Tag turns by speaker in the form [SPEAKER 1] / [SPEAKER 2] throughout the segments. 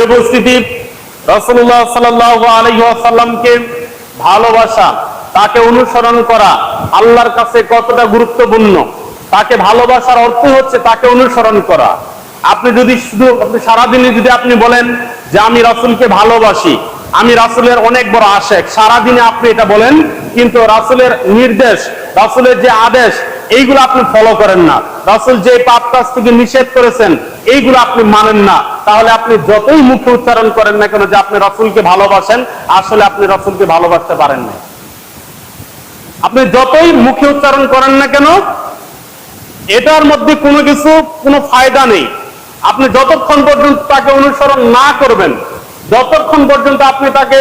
[SPEAKER 1] উপস্থিতি রসুল্লাহ সাল্লাহ আলহিহাসাল্লামকে ভালোবাসা, তাকে অনুসরণ করা আল্লাহর কাছে কতটা গুরুত্বপূর্ণ, তাকে ভালোবাসার অর্থ হচ্ছে তাকে অনুসরণ করা। আপনি যদি শুধু, আপনি সারাদিনে যদি আপনি বলেন যে আমি রাসুলকে ভালোবাসি, আমি রাসুলের অনেক বড় আশেক, সারাদিনে আপনি এটা বলেন, কিন্তু রাসুলের নির্দেশ, রাসুলের যে আদেশ এইগুলো আপনি ফলো করেন না। রাসুল যে পাপ কাজ থেকে নিষেধ করেছেন, এইগুলো আপনি মানেন না। তাহলে আপনি যতই মুখে উচ্চারণ করেন না কেন যে আপনি রাসুলকে ভালোবাসেন, আসলে আপনি রাসুলকে ভালোবাসতে পারেন না আপনি যতই মুখে উচ্চারণ করেন না কেন, এটার মধ্যে কোনো কিছু, কোনো ফায়দা নেই। আপনি যতক্ষণ পর্যন্ত তাকে অনুসরণ না করবেন, যতক্ষণ পর্যন্ত আপনি তাকে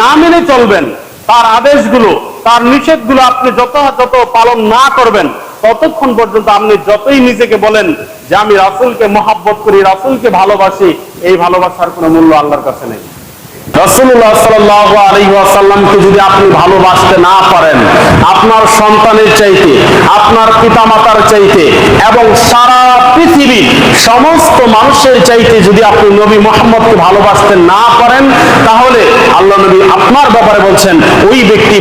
[SPEAKER 1] না মেনে চলবেন, তার আদেশগুলো তার নিষেধগুলো আপনি যত যত পালন না করবেন, ততক্ষণ পর্যন্ত আপনি যতই নিজেকে বলেন যে আমি রাসুলকে মহাব্বত করি, রাসুলকে ভালোবাসি, এই ভালোবাসার কোনো মূল্য আল্লাহর কাছে নেই। রসুল্লাহ সাল্লাহ আলহিহাসাল্লামকে যদি আপনি ভালোবাসতে না পারেন, আপনার সন্তানের চাইতে, আপনার পিতামাতার চাইতে এবং সারা সমস্ত মানুষের চাইতে যদি আপনি নবী মোহাম্মদকে ভালোবাসতে না পারেন, তাহলে আল্লাহ নবী আপনার ব্যাপারে বলছেন, ওই ব্যক্তি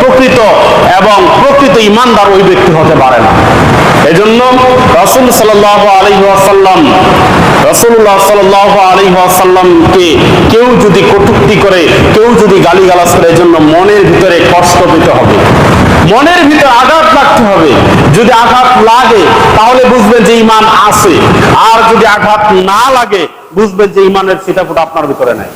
[SPEAKER 1] প্রকৃত এবং প্রকৃত ইমানদার ওই ব্যক্তি হতে পারে না। এজন্য রসুল সাল্লাহ আলহিহাসাল্লাম রসুল্লাহ সাল্লাহ আলহিহাসাল্লামকে কেউ যদি কটুক্তি করে, কেউ যদি গালিগালাজ করে, এজন্য মনের ভিতরে কষ্ট পেতে হবে। মনের ভিতরে আঘাত লাগতে হবে। যদি আঘাত লাগে, তাহলে বুঝবেন যে ইমান আছে। আর যদি আঘাত না লাগে, বুঝবেন যে ইমানের ফিটাফুটা আপনার ভিতরে নাই।